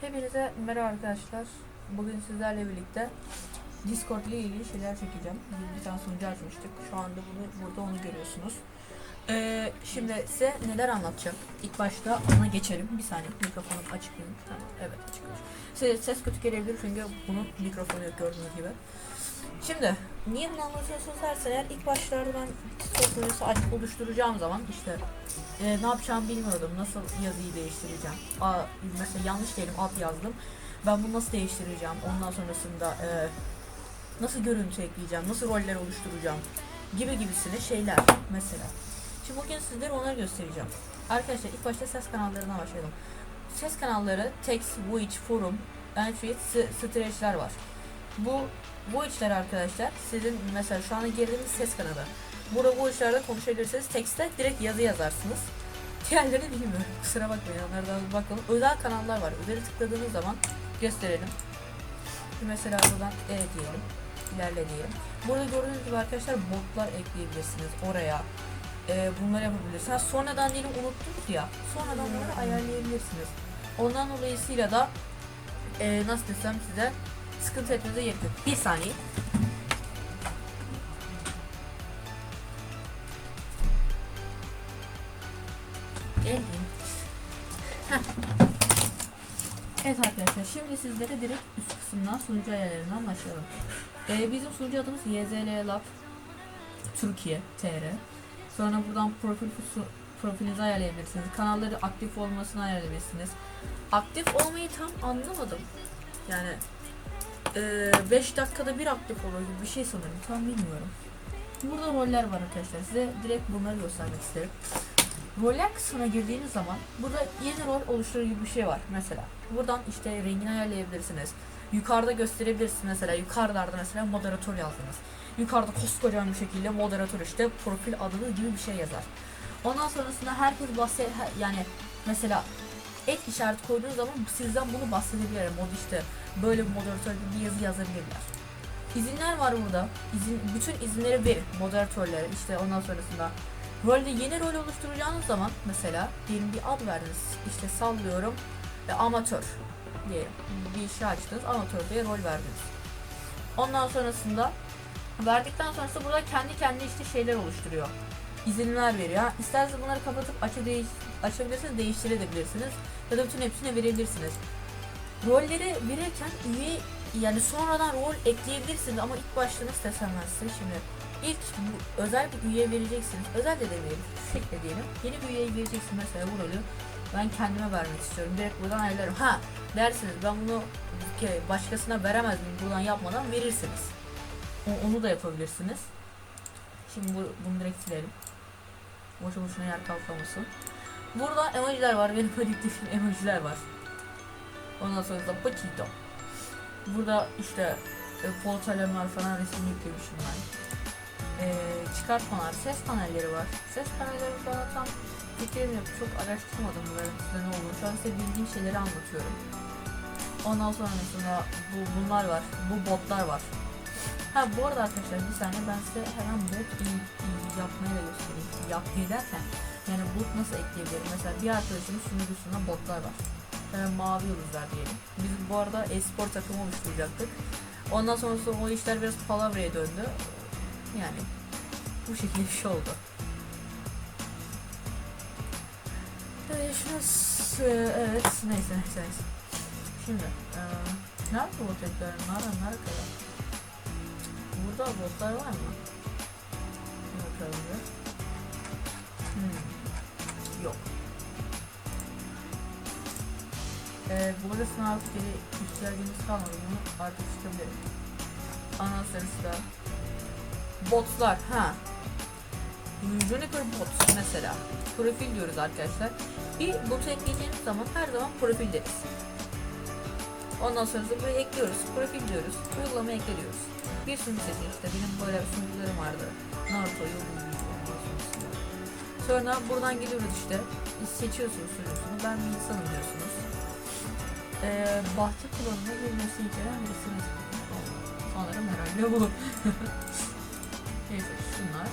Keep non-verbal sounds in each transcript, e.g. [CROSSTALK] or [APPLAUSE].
Hepinize merhaba arkadaşlar. Bugün sizlerle birlikte Discord ile ilgili şeyler çekeceğim. Biz bir tane sunucu açmıştık. Şu anda bunu burada onu görüyorsunuz. Ee, şimdi size neler anlatacağım. İlk başta ona geçelim. Bir saniye mikrofonu açıklayayım. Tamam, evet açık. Ses, ses kötü gelebilir çünkü bunun mikrofonu yok gördüğünüz gibi. Şimdi niye bunu anlatıyorsunuz dersen eğer ilk başlarda ben sunucusu açıp oluşturacağım zaman işte e, ne yapacağımı bilmiyordum. Nasıl yazıyı değiştireceğim. Aa, mesela yanlış diyelim alt yazdım. Ben bunu nasıl değiştireceğim? Ondan sonrasında e, nasıl görüntü ekleyeceğim? Nasıl roller oluşturacağım? Gibi gibisine şeyler mesela. Şimdi bugün sizlere onları göstereceğim. Arkadaşlar ilk başta ses kanallarına başlayalım. Ses kanalları text, voice, forum, entry, s- stretch'ler var. Bu bu içler arkadaşlar sizin mesela şu anda girdiğiniz ses kanalı. Burada bu işlerde konuşabilirsiniz. Tekste direkt yazı yazarsınız. Diğerlerini bilmiyorum. [LAUGHS] Kusura bakmayın. Onlardan bakalım. Özel kanallar var. Özeli tıkladığınız zaman gösterelim. Mesela buradan E diyelim. İlerle diyelim. Burada gördüğünüz gibi arkadaşlar botlar ekleyebilirsiniz oraya. Ee, bunları yapabilirsiniz. Sonradan diyelim unuttunuz ya. Sonradan bunları ayarlayabilirsiniz. Ondan dolayısıyla da e, nasıl desem size sıkıntı etmenize gerek yok. Bir saniye. Geldim. Evet arkadaşlar şimdi sizlere direkt üst kısımdan sunucu ayarlarından başlayalım. Ee, bizim sunucu adımız YZL Lab Türkiye TR. Sonra buradan profil profilinizi ayarlayabilirsiniz. Kanalları aktif olmasını ayarlayabilirsiniz. Aktif olmayı tam anlamadım. Yani 5 dakikada bir aktif oluyor gibi bir şey sanırım. Tam bilmiyorum. Burada roller var arkadaşlar. Size direkt bunları göstermek isterim. Roller kısmına girdiğiniz zaman burada yeni rol oluşturur gibi bir şey var mesela. Buradan işte rengini ayarlayabilirsiniz. Yukarıda gösterebilirsiniz mesela. Yukarılarda mesela moderatör yazdınız. Yukarıda koskocaman bir şekilde moderatör işte profil adınız gibi bir şey yazar. Ondan sonrasında herkes bahse yani mesela ek işareti koyduğunuz zaman sizden bunu bahsedebilir. Mod işte böyle bir moderatör gibi bir yazı yazabilirler. İzinler var burada. İzin, bütün izinleri verin moderatörlere. İşte ondan sonrasında rolde yeni rol oluşturacağınız zaman mesela diyelim bir ad verdiniz. İşte sallıyorum e, amatör diyelim. Bir şey açtınız amatör diye rol verdiniz. Ondan sonrasında verdikten sonrası burada kendi kendi işte şeyler oluşturuyor. İzinler veriyor. İsterseniz bunları kapatıp açı değiş açabilirsiniz, değiştirebilirsiniz. Ya da bütün hepsini verebilirsiniz. Rolleri verirken üye yani sonradan rol ekleyebilirsiniz ama ilk başta nasıl desem şimdi ilk bu özel bir üye vereceksiniz. Özel de demeyelim. Şu şekilde diyelim. Yeni bir üye vereceksin mesela bu rolü. Ben kendime vermek istiyorum. Direkt buradan ayarlarım. Ha dersiniz ben bunu başkasına veremez miyim buradan yapmadan verirsiniz. Onu da yapabilirsiniz. Şimdi bu, bunu direkt silelim. Boşu boşuna yer kalkamasın. Burada emojiler var. Benim [LAUGHS] edittiğim emojiler var. Ondan sonra da Paquito. Burada işte e, portalemler falan resim yüklemişim ben. E, çıkartmalar, ses panelleri var. Ses panelleri falan tam fikrim yok. Çok araştırmadım bunların size ne olduğunu. Şu an size bildiğim şeyleri anlatıyorum. Ondan sonra mesela bu, bunlar var. Bu botlar var. Ha bu arada arkadaşlar bir saniye ben size hemen bot in- in- yapmayı da göstereyim. Yapmayı derken yani bot nasıl ekleyebilirim? Mesela bir arkadaşımın sunucusunda botlar var. Hemen mavi yıldızlar diyelim. Biz bu arada e-spor takımı oluşturacaktık. Ondan sonrası o işler biraz palavraya döndü. Yani bu şekilde bir şey oldu. Şunu s- evet neyse neyse neyse. Şimdi ee, nerede bot eklerim? Nerede nerede? Burada botlar var mı? Bakalım. Hmm. Yok. Ee, burada sınav geri ihtiyacımız kalmadı. Bunu artık çıkabilirim. Ondan sonrasında botlar. Ha. Juniper bot mesela. Profil diyoruz arkadaşlar. Bir botu ekleyeceğimiz zaman her zaman profil deriz. Ondan sonra buraya ekliyoruz. Profil diyoruz. Uygulama ekliyoruz. Bir sunucu seçin işte. Benim böyle sunucularım vardı. Naruto'yu Sonra buradan geliyoruz işte. Seçiyorsunuz sunucusunu. Ben bir insanım diyorsunuz. Ee, bahçe kullanımına girmesi içeren resim Sanırım herhalde bu. [LAUGHS] Neyse şunlar.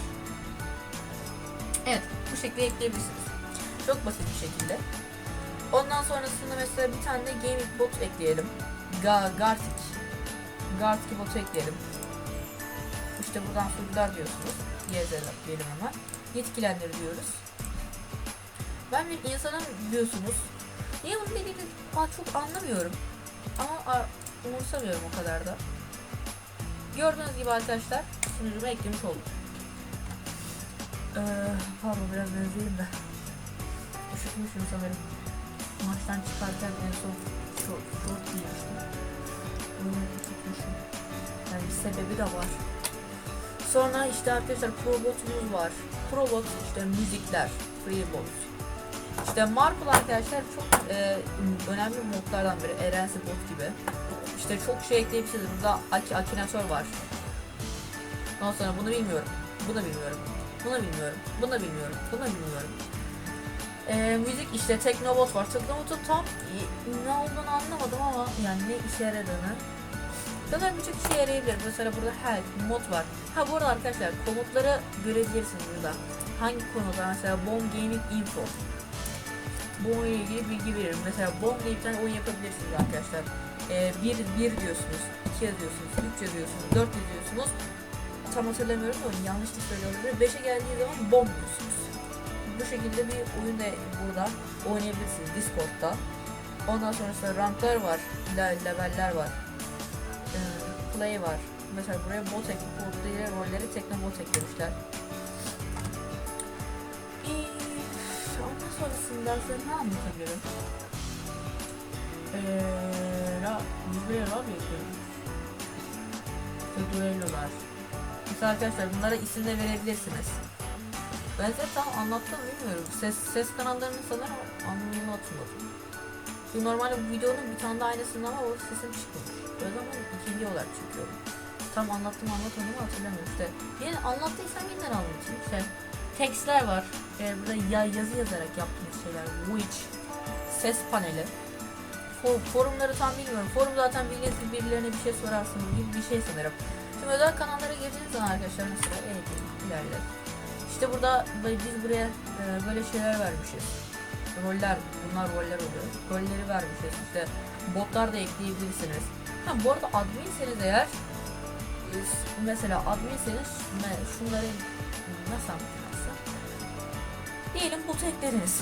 Evet bu şekilde ekleyebilirsiniz. Çok basit bir şekilde. Ondan sonrasında mesela bir tane de gaming bot ekleyelim. Ga Gartic. Gartic botu ekleyelim. İşte buradan sunucular diyorsunuz. YZ'ler diyelim hemen. Yetkilendir diyoruz. Ben bir insanım diyorsunuz. Niye bunu dediğini çok anlamıyorum. Ama umursamıyorum o kadar da. Gördüğünüz gibi arkadaşlar sunucuma eklemiş oldum. Ee, pardon biraz benzeyim de. Üşütmüşüm sanırım. Maçtan çıkarken en son şort, şort giymiştim. Bunu üşütmüşüm. Yani bir sebebi de var. Sonra işte arkadaşlar Probot'umuz var. Probot işte müzikler, Freebot. İşte Marple arkadaşlar çok e, önemli modlardan biri. Erensi bot gibi. İşte çok şey ekleyebilirsiniz. Burada Aki, Akinator var. Ondan sonra bunu bilmiyorum. Bunu bilmiyorum. Bunu bilmiyorum. Bunu bilmiyorum. Bunu bilmiyorum. Ee, müzik işte Teknobot var. Teknobot'un tam ne olduğunu anlamadım ama yani ne işe yaradığını. Zaten birçok işe yarayabilir. Mesela burada help, mod var. Ha bu arada arkadaşlar komutları görebilirsiniz burada. Hangi konuda mesela Bomb Gaming Info. Bu oyunla ilgili bilgi veririm. Mesela Bomb diye bir tane oyun yapabilirsiniz arkadaşlar. Ee, bir, bir diyorsunuz, iki yazıyorsunuz, üç yazıyorsunuz, dört yazıyorsunuz. Tam hatırlamıyorum ama yanlış da söylüyor olabilir. Beşe geldiği zaman bomb diyorsunuz. Bu şekilde bir oyun da burada oynayabilirsiniz Discord'da. Ondan sonrasında ranklar var, le- leveller var, ee, play var. Mesela buraya bot ek, botları, rolleri tekne bot eklemişler. Sonrasında size ne anlatabilirim? Eee, ra, buraya ra bekliyorum. İşte duellolar. Mesela arkadaşlar bunlara isim de verebilirsiniz. Ben size tam anlattım bilmiyorum. Ses ses kanallarını sanırım anlamını hatırladım. Çünkü normalde bu videonun bir tane daha aynısında ama o sesim çıkmamış. O zaman ikinci olarak çekiyorum. Tam anlattım anlatmadım hatırlamıyorum işte. Yine anlattıysam yeniden anlatayım. İşte tekstler var. Ee, burada ya, yazı yazarak yaptığımız şeyler. Witch. Ses paneli. For, forumları tam bilmiyorum. Forum zaten bildiğiniz gibi birilerine bir şey sorarsınız gibi bir şey sanırım. Şimdi özel kanallara girdiğiniz zaman arkadaşlar mesela evet ilerler. İşte burada biz buraya e, böyle şeyler vermişiz. Roller, bunlar roller oluyor. Rolleri vermişiz. İşte botlar da ekleyebilirsiniz. Ha bu arada adminseniz eğer e, mesela adminseniz şunları nasıl anlatayım Diyelim botu eklediniz.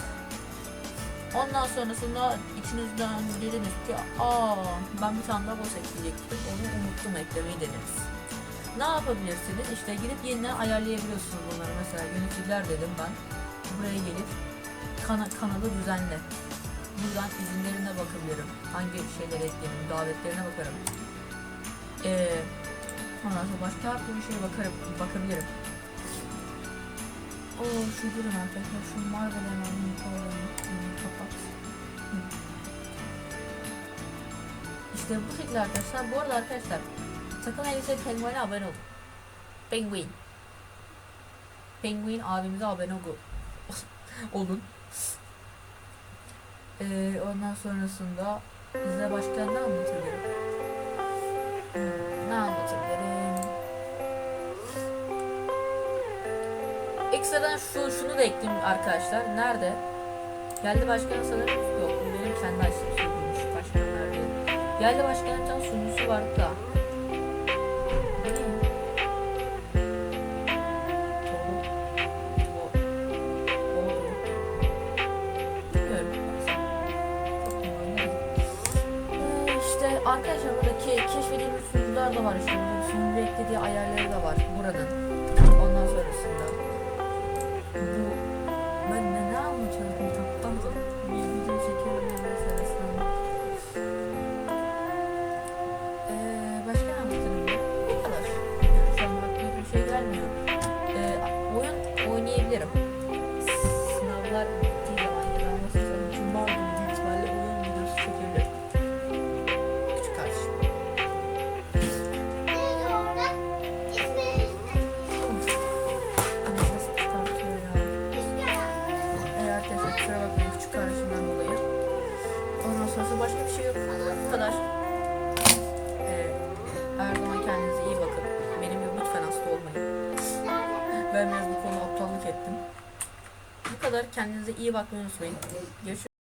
Ondan sonrasında içinizden dediniz ki aa ben bir tane daha boss ekleyecektim onu unuttum eklemeyi dediniz. Ne yapabilirsiniz? İşte gidip yeniden ayarlayabiliyorsunuz bunları. Mesela yöneticiler dedim ben. Buraya gelip kana, kanalı düzenle. Buradan izinlerine bakabilirim. Hangi şeyleri ekleyelim, davetlerine bakarım. Ee, ondan sonra başka her türlü şeye bakarım, bakabilirim. Oo şu durun arkadaşlar şu Marvel hemen olayını kapat. İşte bu şekilde arkadaşlar. Bu arada arkadaşlar sakın elbise penguin'e abone olun. Penguin. Penguin abimize abone olun. [LAUGHS] olun. Ee, ondan sonrasında size başka ne anlatabilirim? Ne anlatabilirim? Ekstradan şu şunu da ekleyeyim arkadaşlar. Nerede? Geldi başkan sanırım yok. Bu benim kendi açtığım sunucuymuş. Başkan nerede? Geldi başkan bir tane sunucusu vardı da. Değil. Arkadaşlar buradaki keşfedilmiş sunucular da var işte. Sunucu eklediği ayarları da var buranın. Ondan sonrasında. Bu kusura bakmayın küçük kardeşimden dolayı. Ondan sonrası başka bir şey yok. Bu kadar. Ee, her zaman kendinize iyi bakın. Benim gibi lütfen hasta olmayın. Ben biraz bu konu aptallık ettim. Bu kadar kendinize iyi bakmayı unutmayın. Görüşürüz.